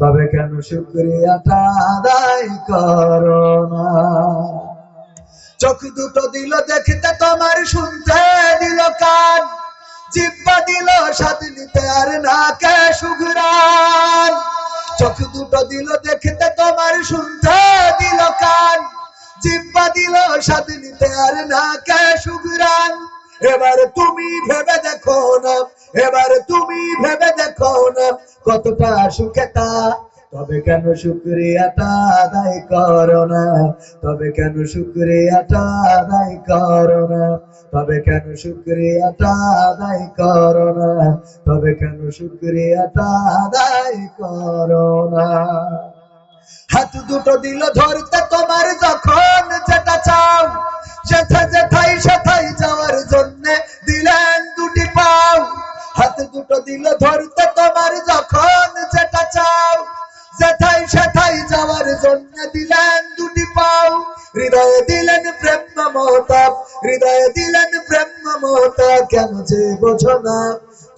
তবে কেন শুক্রিয়াটা আদায় চোখ দুটো দিল দেখতে তোমার, শুনতে দিল কান। জিব্বা দিল, স্বাদ নিতে আর নাকে সুঘরান চোখ দুটো দিল দেখতে তোমার, শুনতে দিল কান। জিব্বা দিল, স্বাদ নিতে আর নাকে সুঘরান এবার তুমি ভেবে দেখো না এবার তুমি ভেবে দেখো না কতটা সুখে তা তবে কেন শুক্রিয়াটা আদায় করো না? তবে কেন শুক্রিয়াটা আদায় করো না? তবে কেন শুক্রিয়াটা আদায় করো না? তবে কেন শুক্রিয়াটা আদায় করো না? হাত দুটো দিল ধরতে তোমার যখন যেটা চাও। যেথা যেথাই সেথাই যাওয়ার জন্য দিলেন দুটি পাও। হাত দুটো দিল ধরতে তোমার যখন যেটা চাও। যেথাই সেথাই যাওয়ার জন্য দিলেন দুটি পাও। হৃদয়ে দিলেন প্রেম মমতা, হৃদয়ে দিলেন প্রেম মমতা, কেন যে বোঝো না?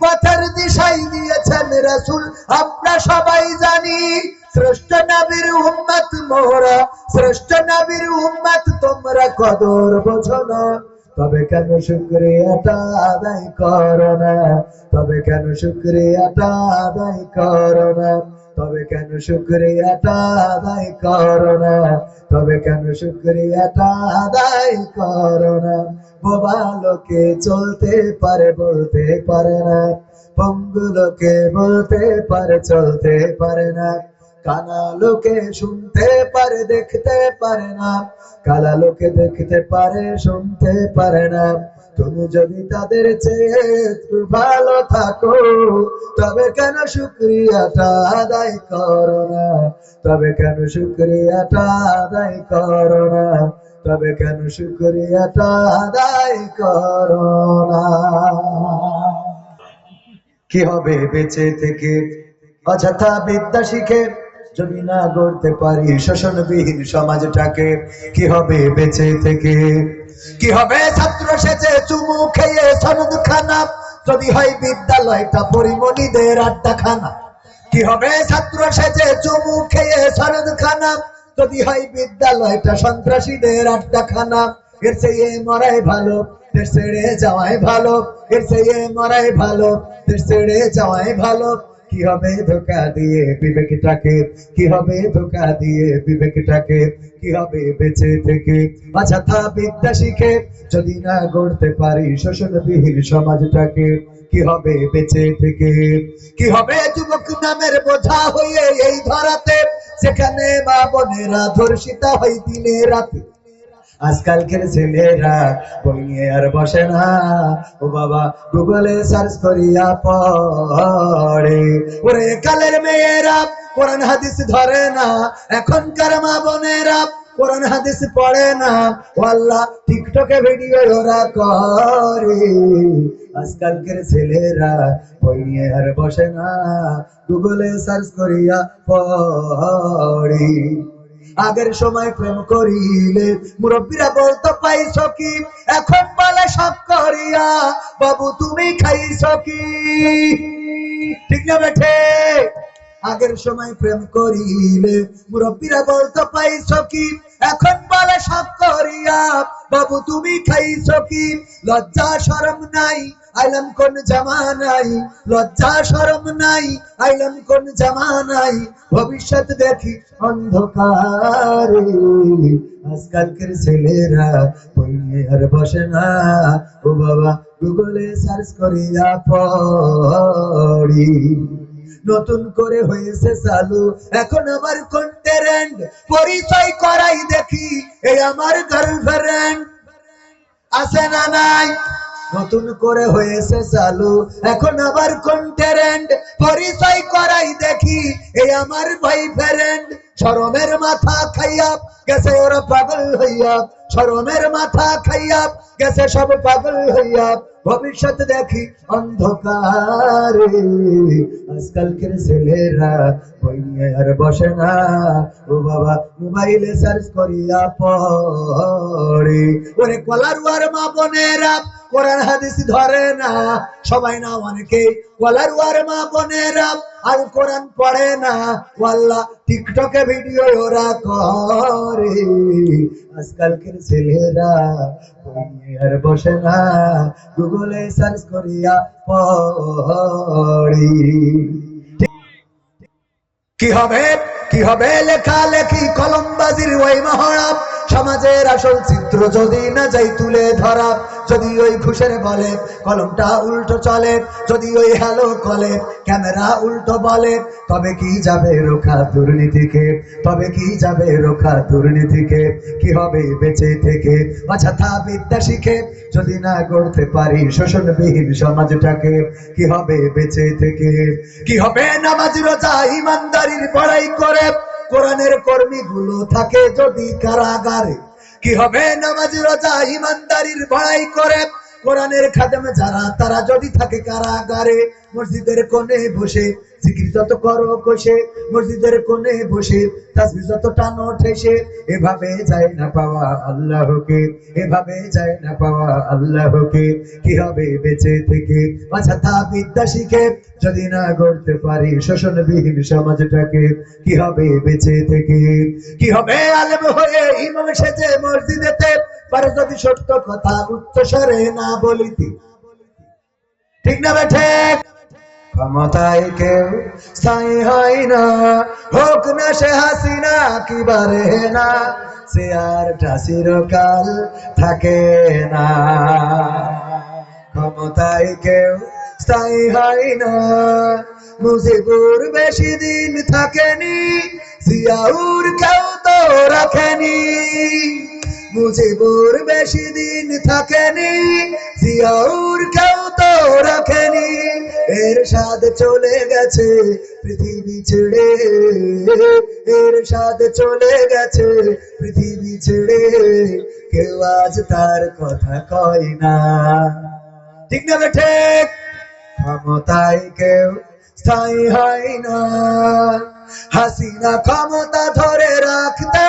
পথের দিশাই দিয়েছেন রসুল। আমরা সবাই জানি, শ্রেষ্ঠ নবীর উম্মত মোরা শ্রেষ্ঠ নবীর উম্মত তোমরা কদর বোঝো না। তবে কেন শুক্রিয়াটা আদায় করো না? তবে কেন শুক্রিয়াটা আদায় করো না? তবে কেন শুক্রিয়াটা আদায় করো না? তবে কেন শুক্রিয়াটা আদায় করো না? চলতে পারে, বলতে পারে না। বলতে পারে, চলতে পারে না। শুনতে পারে, দেখতে পারে না। দেখতে পারে, শুনতে পারে না। তুমি যদি তাদের চেয়ে একটু ভালো থাকো, তবে কেন শুক্রিয়াটা আদায় করো না? তবে কেন শুক্রিয়াটা আদায় করো না? তবে কেন শুক্রিয়াটা আদায় করো কি হবে বেঁচে থেকে? অযথা বিদ্যা শিখে যদি না গড়তে পারি শোষণবিহীন সমাজটাকে। কি হবে বেঁচে থেকে? কি হবে ছাত্র সেজে চুমু খেয়ে সনদ খানা যদি হয় বিদ্যালয়টা পরিমণিদের আড্ডা খানা কি হবে ছাত্র সেজে চুমু খেয়ে সনদ খানা যদি হয় বিদ্যালয়টা সন্ত্রাসীদের আড্ডা খানা এর চেয়ে মরাই ভালো ছেড়ে যাওয়াই ভালো, এর চেয়ে মরাই ভালো ছেড়ে যাওয়াই ভালো। কি হবে ধোকা দিয়ে বিবেকটাকে? কি হবে ধোকা দিয়ে বিবেকটাকে? কি হবে বেঁচে থেকে? অযথা বিদ্যা শিখে যদি না গড়তে পারি শোষণবিহীন সমাজটাকে, কি হবে বেঁচে থেকে? কি হবে যুবক নামের বোঝা হয়ে এই ধরাতে সেখানে মা বোনেরা ধর্ষিতা হয় দিনে রাতে। আজকালকের ছেলেরা বই নিয়ে আর বসে না। ও বাবা, গুগলে সার্চ করিয়া পড়ে। ওরে কালের মেয়েরা, কোরআন হাদিস ধরে না। এখনকার মা বোনেরা কোরআন হাদিস পড়ে না। ও আল্লাহ, টিকটকে ভিডিও ওরা করে। আজকালকের ছেলেরা বই নিয়ে আর বসে না। গুগলে সার্চ করিয়া পড়ে। আগের সময় প্রেম করিলে মুরব্বীরা বলতো পাইছ কি এখন বলে সব করিয়া। বাবু, তুমি খাইছ কি? ঠিক না বেঠে? আগের সময় প্রেম করিলে মুরব্বীরা বলতো পাইছ কি এখন বলে সব করিয়া। বাবু, তুমি খাইছো কি? লজ্জা, শরম নাই। আইলাম কোন জামানাই লজ্জা, শরম নাই। আইলাম কোন জামানাই ভবিষ্যৎ দেখি অন্ধকারে। আজকালকের ছেলেরা বই নিয়ে আর বসে না। ও বাবা, গুগলে সার্চ করিয়া পড়ি। নতুন করে হয়েছে চালু। এখন আমার কন্টেরেন্ট পরিচয় করাই দেখি। এই আমার গার্লফ্রেন্ড আছে না নাই? নতুন করে হয়েছে চালু। এখন আবার কোন ট্যারেন্ট পরিচয় করাই দেখি, এই আমার ভাই ফ্যারেন্ট শরমের মাথা খাইয়া গেছে ওরা পাগল হইয়া। শরমের মাথা খাইয়া গেছে সব পাগল হইয়া। ভবিষ্যৎ দেখি অন্ধকারে। আজকালকের ছেলেরা বই নিয়ে আর বসে না? ও বাবা, মোবাইলে সার্চ করিয়া পড়ে। ওরে কলারুয়ার মা বোনেরা, কোরআন হাদিস ধরে না। সবাই না অনেকে। কলারুয়ার মা বোনেরা, আর কোরআন পড়ে না। ওয়াল্লাহ, টিকটকে ভিডিও ওরা করে। আজকালকের ছেলেরা আর বসে না। গুগলে সার্চ করিয়া পড়ি। কি হবে? কি হবে? লেখা লেখি কলমবাজির ওই মহড়া। সমাজের আসল চিত্র যদি না যাই তুলে ধরা, যদি ওই ঘুষের বলে কলমটা উল্টো চলে, যদি ওই হ্যালো কলে ক্যামেরা উল্টো বলে, তবে কি যাবে রোখা দুর্নীতিকে? তবে কি যাবে রোখা দুর্নীতিকে? কি হবে বেঁচে থেকে? অযথা বিদ্যা শিখে যদি না গড়তে পারি শোষণবিহীন সমাজটাকে, কি হবে বেঁচে থেকে? কি হবে নামাজ, রোজা, ইমানদারির পড়াই করে? কোরআনের কর্মী গুলো থাকে যদি কারাগারে। কি হবে? নামাজ রোজা ইমানদারির বড়াই করে কোরআনের খাদেম যারা, তারা যদি থাকে কারাগারে, মসজিদের কোণে বসে যত কষে, মসজিদের বসে যত টানো ঠেসে, এভাবে যায় না পাওয়া আল্লাহকে, এভাবে যায় না পাওয়া আল্লাহকে, কি হবে বেঁচে থেকে? অযথা বিদ্যা শিখে যদি না গড়তে পারি, শোষণবিহীন সমাজটাকে কি হবে বেঁচে থেকে? কি হবে আলেম হয়ে ইমাম সেজে মসজিদেতে পারে যদি সত্য কথা উচ্চ স্বরে না বলিতে ঠিক না বেঠে? ক্ষমতায় কেউ স্থায়ী হয় না। হোক না সে হাসিনা, কি বারে না। সে আর চিরকাল থাকে না। ক্ষমতায় কেউ স্থায়ী হয় না। মুজিবুর বেশি দিন থাকেনি, জিয়াউর কেউ তো রাখেনি। মুজিবুর বেশি দিন থাকেনি, জিয়াউর কেউ তো রাখেনি। এর স্বাদ চলে গেছে পৃথিবী ছেড়ে। এর স্বাদ চলে গেছে পৃথিবী ছেড়ে। কেউ আজ তার কথা কয় না। ঠিক না বেঠে ক্ষমতায় কেউ স্থায়ী হয় না। হাসিনা ক্ষমতা ধরে রাখতে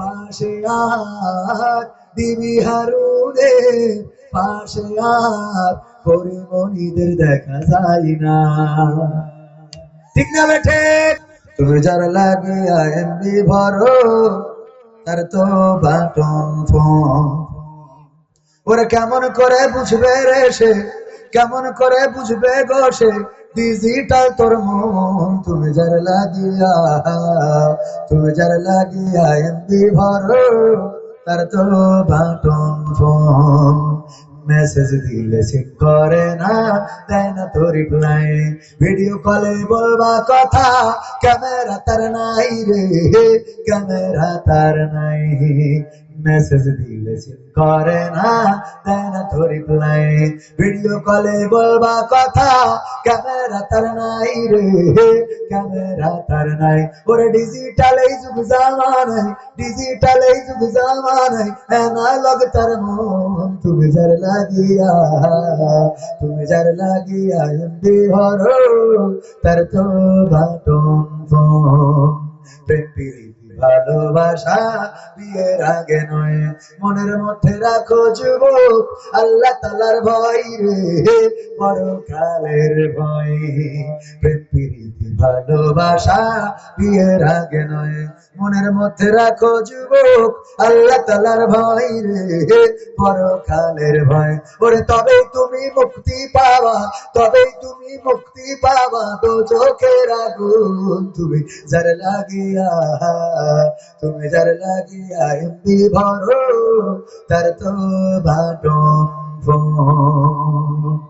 পাশে আর দিবি পাশে আর পরিমণিদের দেখা যায় না। ঠিক না বেঠে তুমি যার লাগে এমবি ভরো, তার তো বাটন ফোন। ওরা কেমন করে বুঝবে রে সে, কেমন করে বুঝবে গো সে? ডিজিটাল তোর মন, তুমি যার লাগিয়া, তুমি যার লাগিয়া এমবি ভরো, তার তো বাটন ফোন। মেসেজ দিলে সিন করে না, দেয় না তো রিপ্লাই ভিডিও কলে বলবা কথা ক্যামেরা তার নাই রে ক্যামেরা তার নাই। মেসেজ দিলে করে না দেয় না তো রিপ্লাই ভিডিও কলে বলবা কথা ক্যামেরা তার নাই রে ক্যামেরা তার নাই। ওরে ডিজিটাল যুগ জামানাই ডিজিটাল যুগ জামানাই অ্যানালগ তার মন তুমি যার লাগিয়া, তুমি যার লাগিয়া এমবি ভরো তার তো বাটন ফোন, প্রেম ভালোবাসা বিয়ের আগে নয়। মনের মধ্যে রাখো যুবক, আল্লাহ তালার ভয় রে, পরকালের ভয়। প্রেম প্রীতি ভালোবাসা বিয়ের আগে নয়। মনের মধ্যে রাখো যুবক, আল্লাহ তালার ভয় রে। পরকালের ভয়। ওরে তবে তুমি মুক্তি পাবা তবে তুমি মুক্তি পাবা তো চোখের আগুন। তুমি যার লাগিয়া, তুমি যার লাগিয়া এমবি ভরো, তার তো বাটন ফোন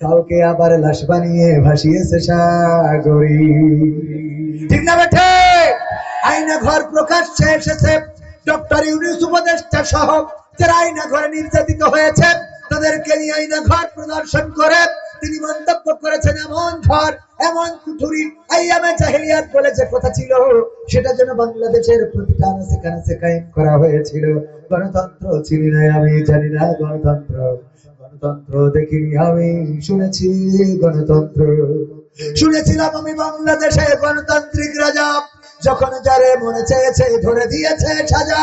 কাউকে আবার লাশ বানিয়ে ভাসিয়েছে সাগরী। ঠিক না বেঠে? আয়না ঘর প্রকাশ্যে এসেছে। ডক্টর ইউনুস উপদেষ্টা সহ যারা আয়না ঘরে নির্যাতিত হয়েছে, তাদেরকে নিয়ে আয়না ঘর প্রদর্শন করে তিনি মন্তব্য করেছেন, এমন ঘর, এমন কুঠুরি, আইয়ামে জাহিলিয়াত বলে যে কথা ছিল, সেটা যেন বাংলাদেশের প্রতিটা আনাচে কানাচে কায়েম করা হয়েছিল। গণতন্ত্র চিনি না আমি, জানি না গণতন্ত্র। গণতন্ত্র দেখিনি আমি, শুনেছি গণতন্ত্র। শুনেছিলাম আমি বাংলাদেশে গণতান্ত্রিক রাজা, যখন যারে মনে চেয়েছে ধরে দিয়েছে সাজা।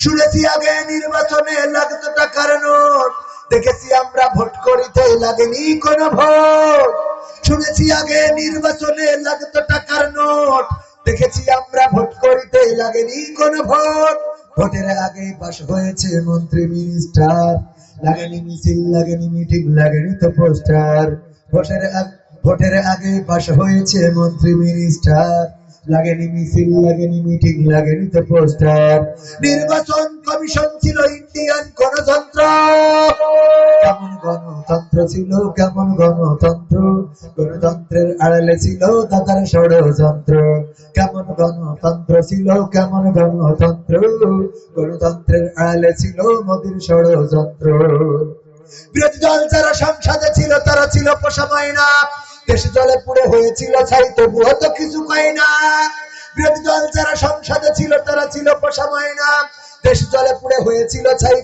শুনেছি আগে নির্বাচনে লাগতো টাকার নোট দেখেছি আমরা ভোট করিতে লাগেনি কোনো ভোট। শুনেছি আগে নির্বাচনে লাগতো টাকার নোট দেখেছি আমরা ভোট করিতে লাগেনি কোনো ভোট। ভোটের আগে পাশ হয়েছে মন্ত্রী, মিনিস্টার। লাগেনি মিছিল, লাগেনি মিটিং, লাগেনি তো পোস্টার। ভোটের ভোটের আগে পাশ হয়েছে মন্ত্রী, মিনিস্টার। লাগেনি মিছিল, লাগেনি মিটিং, লাগেনি তো পোস্টার। নির্বাচন কমিশন ছিল ইন্ডিয়ান গণতন্ত্র। কেমন গণতন্ত্র ছিল, কেমন গণতন্ত্র? গণতন্ত্রের আড়ালে ছিল দাদার ষড়যন্ত্র। কেমন গণতন্ত্র ছিল, কেমন গণতন্ত্র? গণতন্ত্রের আড়ালে ছিল মোদির ষড়যন্ত্র। বিরোধী দল যারা সংসদে ছিল, তারা ছিল পোষা মাইনা। দেশ জলে পুড়ে হয়েছিল ছাই কিছু না। বিরোধী দল যারা সংসদে ছিল, তারা ছিল মাইনা দেশ জলে পুড়ে হয়েছিল ছাই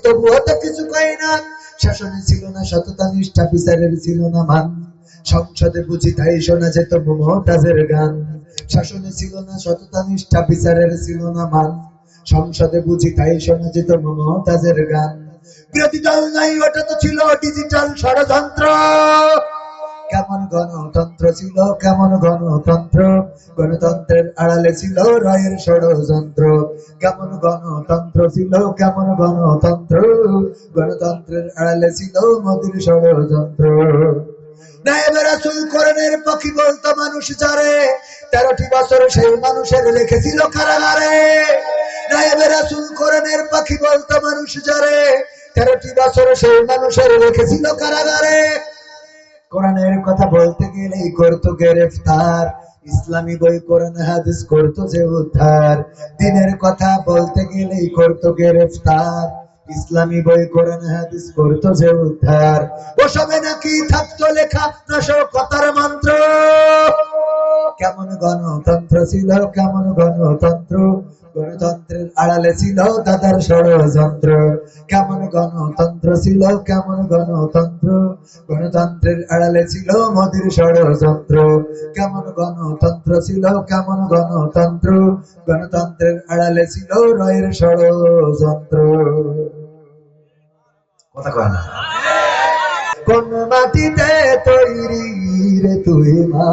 কিছু না। শাসনে ছিল না সততা, নিষ্ঠা, বিচারের ছিল না মান। সংসদে বুঝি তাই শোনা যেত মমতাজের গান। শাসনে ছিল না সততা, নিষ্ঠা, বিচারের ছিল না মান। সংসদে বুঝি তাই শোনা যেত মমতাজের গান। বিরোধী দল নাই, ওটা তো ছিল ডিজিটাল ষড়যন্ত্র। কেমন গণতন্ত্র ছিল, কেমন গণতন্ত্র? গণতন্ত্রের আড়ালে ছিল রায়ের ষড়যন্ত্র। কেমন গণতন্ত্র ছিল, কেমন গণতন্ত্র? গণতন্ত্রের আড়ালে ছিল মোদির ষড়যন্ত্র। বলতো মানুষ তেরোটি বছর সেই মানুষের রেখেছিল কারাগারে। কোরআনের পাখি বলতো মানুষ তেরোটি বছর সেই মানুষের কারাগারে। কোরআনের কথা বলতে গেলেই করতো গ্রেফতার। ইসলামী বই, কোরআন, হাদিস করতো যে উদ্ধার। দিনের কথা বলতে গেলেই করতো গ্রেফতার। ইসলামী বই, কোরআন, হাদিস করতো যে উদ্ধার। ওসবে নাকি থাকতো লেখা নাশকতার মন্ত্র? কেমন গণতন্ত্র ছিল, কেমন গণতন্ত্র? গণতন্ত্রের আড়ালে ছিল দাদার ষড়যন্ত্র। কেমন গণতন্ত্র ছিল, কেমন গণতন্ত্র? গণতন্ত্রের আড়ালে ছিল মোদির ষড়যন্ত্র। কেমন গণতন্ত্র ছিল, কেমন গণতন্ত্র? গণতন্ত্রের আড়ালে ছিল রয়ের ষড়যন্ত্র। কথা কয় না। কোন মাটিতে তৈরি রে তুই মা?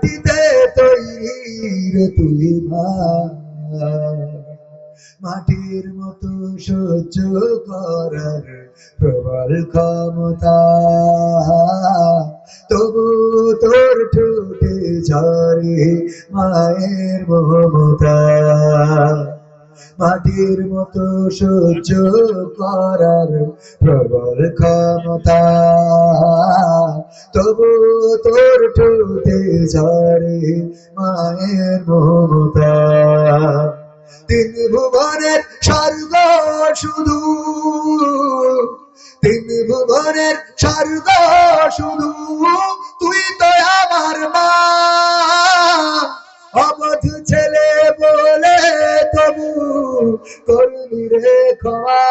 মাটিতে তৈরি রে তুই মা। মাটির মতো সহ্য করার প্রবল ক্ষমতা। তবু তোর ঠোঁটে ঝরে মায়ের মমতা। মাটির মতো সহ্য করার প্রবল ক্ষমতা। তবু তোর ঠোঁটে ঝরে মায়ের মমতা। তিন ভুবনের স্বর্গ শুধু, তিন ভুবনের স্বর্গ শুধু, তুই তো আমার মা। করলি রে ক্ষমা?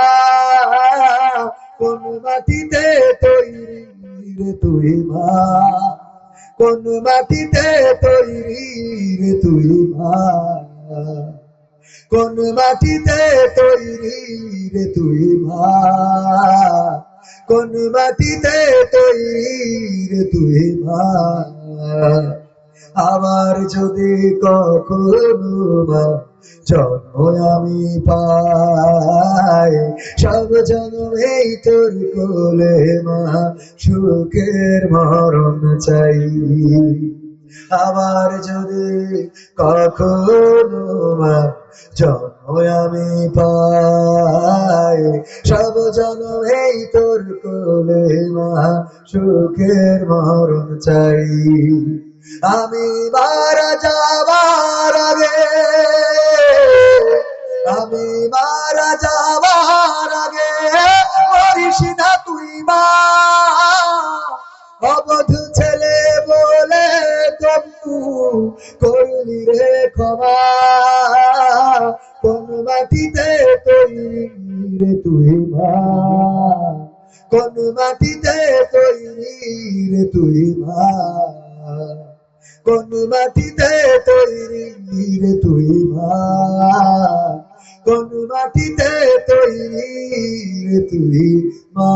কোন মাটিতে তৈরি রে তুই মা? কোন মাটিতে তৈরি রে তুই মা? কোন মাটিতে তৈরি রে তুই মা? কোন মাটিতে তৈরি রে তুই মা? আবার যদি কখনো মা জন্ম আমি পাই, সব জন্মেই তোর কোলে মা, সুখের মরণ চাই। আবার যদি কখনো মা জন্ম আমি পাই, সব জন্মেই তোর কোলে মা, সুখের মরণ চাই। আমি মারা যাবার আগে আমি মারা যাবার আগে মরিস না তুই মা। অবধ ছেলে বলে তবু করলি রে ক্ষমা। কোন মাটিতে তৈরি রে তুই মা? কোন মাটিতে তৈরি রে তুই মা? কোন মাটিতে তৈরি রে তুই মা? কোন মাটিতে তৈরি তুই মা।